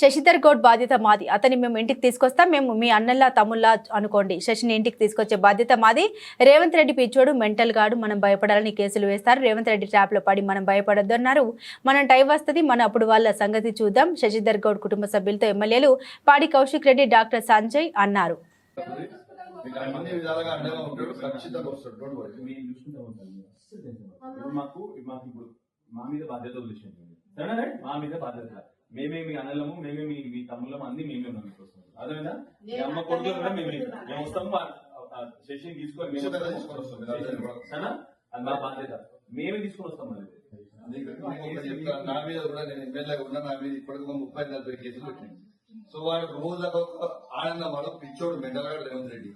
శశిధర్ గౌడ్ బాధ్యత మాది. అతని మేము ఇంటికి తీసుకొస్తాం. మేము మీ అన్నల్లా తమ్ముల్లా అనుకోండి. శశిని ఇంటికి తీసుకొచ్చే బాధ్యత మాది. రేవంత్ రెడ్డి పిచ్చోడు మెంటల్ గాడు మనం భయపడాలని కేసులు వేస్తారు. రేవంత్ రెడ్డి ట్రాప్లో పడి మనం భయపడొద్దు అన్నారు. మనం టైం వస్తుంది మన అప్పుడు వాళ్ళ సంగతి చూద్దాం. శశిధర్ గౌడ్ కుటుంబ సభ్యులతో ఎమ్మెల్యేలు పాడి కౌశిక్ రెడ్డి డాక్టర్ సంజయ్ అన్నారు. అన్ని విధాలుగా అండగా ఉంటాడు ఖచ్చితంగా వస్తాడు డోంట్ వరీ మేము చూసుకుంటూ ఉంటాం ఇప్పుడు మాకు మాకు ఇప్పుడు మా మీద బాధ్యత వదిలేసింది సరేనా మా మీద బాధ్యత. మేమే మీ అన్నలము మేమే మీ మీ తమ్ముళ్ళము అన్ని మేమే ఉన్నాం మీకోసం అదేనా మీ అమ్మ కొడుకులు కూడా మేమే. మేము ఆ శశిని తీసుకొని మేము వస్తాం. అది మా బాధ్యత. మేమే తీసుకొని వస్తాం నా మీద కూడా నేను ఎమ్మెల్యేగా ఉన్నా నా మీద ఇప్పటికి ముప్పై నలభై కేసులు పెట్టింది సో వాడు రోజు ఒక ఆనందం వాడు పిచ్చోడు మెండలగాడు రేవంత్ రెడ్డి.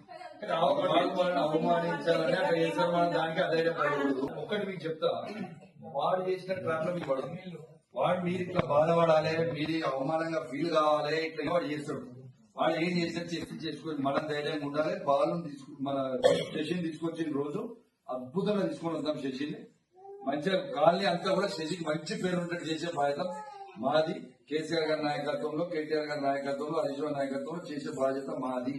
అవమానించాలని చేశారు మనం దానికి అధైర్యపడకూడదు. ఒక్కటి మీకు చెప్తా వాడు చేసిన ట్రాప్లో మీకు పడదు. వాడు మీరు ఇట్లా బాధపడాలి మీరు అవమానంగా ఫీల్ కావాలి ఇట్లా వాడు చేస్తాడు? వాడు ఏం చేస్తారు చేసి చేసుకుని మనం ధైర్యంగా ఉండాలి బాలు తీసుకు మన శశిని తీసుకొచ్చిన రోజు అద్భుతంగా తీసుకొని వద్దాం శశిని. మంచిగా కాలనీ అంతా కూడా శశికి మంచి పేరు ఉంటుంది చేసే బాధ్యత మాది. కేసీఆర్ గారి నాయకత్వంలో కేటీఆర్ గారి నాయకత్వంలో హరీష్ నాయకత్వంలో చేసే బాధ్యత మాది.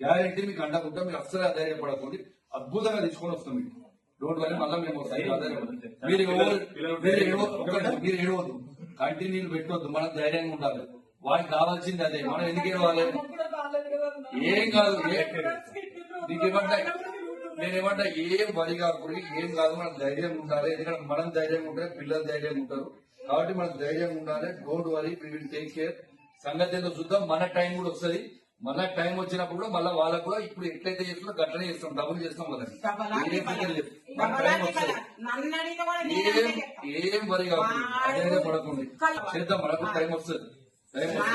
గ్యారంటీ మీకు అండకుంటా మీరు అస్సలు ధైర్యపడకండి అద్భుతంగా తీసుకొని వస్తాం మీకు. డోంట్ వరీ మళ్ళీ మేము వస్తాం మీరు. మీరు ఏడవద్దు. కంటిన్యూలు పెట్టవద్దు మనం ధైర్యంగా ఉండాలి. వాడికి కావాల్సింది అదే మనం ఎందుకు ఏడవాలి? ఏం కాదు ఏ- నీకేమంటా నేనేమంటా ఏం వరి కాకూడదు ఏం కాదు మనం ధైర్యంగా ఉండాలి. ఎందుకంటే మనం ధైర్యంగా ఉంటే పిల్లలు ధైర్యంగా ఉంటారు. కాబట్టి మనం ధైర్యంగా ఉండాలి. Don't worry we will take care సంగతి ఏదో చూద్దాం. మన టైం కూడా వస్తుంది మన టైం వచ్చినప్పుడు కూడా మళ్ళీ వాళ్ళకు కూడా ఇప్పుడు ఎట్లయితే చేస్తుందో గట్లనే చేస్తాం డబుల్ చేస్తాం కదా ఏం ఏం వరి కాకూడదు అదే పడకండి. చేద్దాం మనకు టైం వస్తుంది. టైం వస్తుంది.